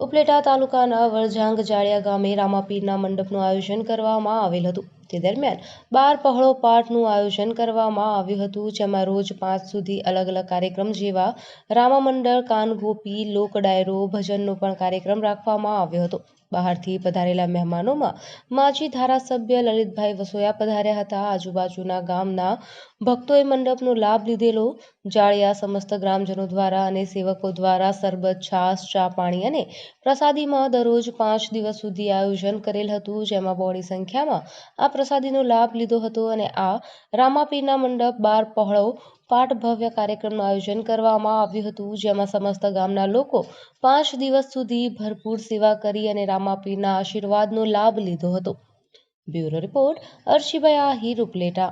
ઉપલેટા તાલુકાના વરજાંગ જાળિયા ગામે રામાપીરના મંડપનું આયોજન કરવામાં આવેલ હતું. તે દરમિયાન બાર પહોળો પાઠનું આયોજન કરવામાં આવ્યું હતું, જેમાં રોજ પાંચ સુધી અલગ અલગ કાર્યક્રમ જેવા રામા મંડળ કાનગોપી, લોક ડાયરો, ભજનનો પણ કાર્યક્રમ રાખવામાં આવ્યો હતો. બહારથી પધારેલા મહેમાનોમાં માજી ધારાસભ્ય લલિતભાઈ વસોયા પધાર્યા હતા. આજુબાજુના ગામના ભક્તોએ મંડપનો લાભ લીધેલો. જાળિયા સમસ્ત ગ્રામજનો દ્વારા અને સેવકો દ્વારા સરબત, છાશ, ચા પાણી અને પ્રસાદીમાં દરરોજ પાંચ દિવસ સુધી આયોજન કરેલ હતું, જેમાં બોડી સંખ્યામાં આ પ્રસાદીનો લાભ લીધો હતો અને આ રામાપીરના મંડપ બાર પહોળો પાઠ ભવ્ય કાર્યક્રમનું આયોજન કરવામાં આવ્યું હતું, જેમાં સમસ્ત ગામના લોકો પાંચ દિવસ સુધી ભરપૂર સેવા કરી અને રામાપીરના આશીર્વાદનો લાભ લીધો હતો. Bureau report Arshibhai Ahir Upleta.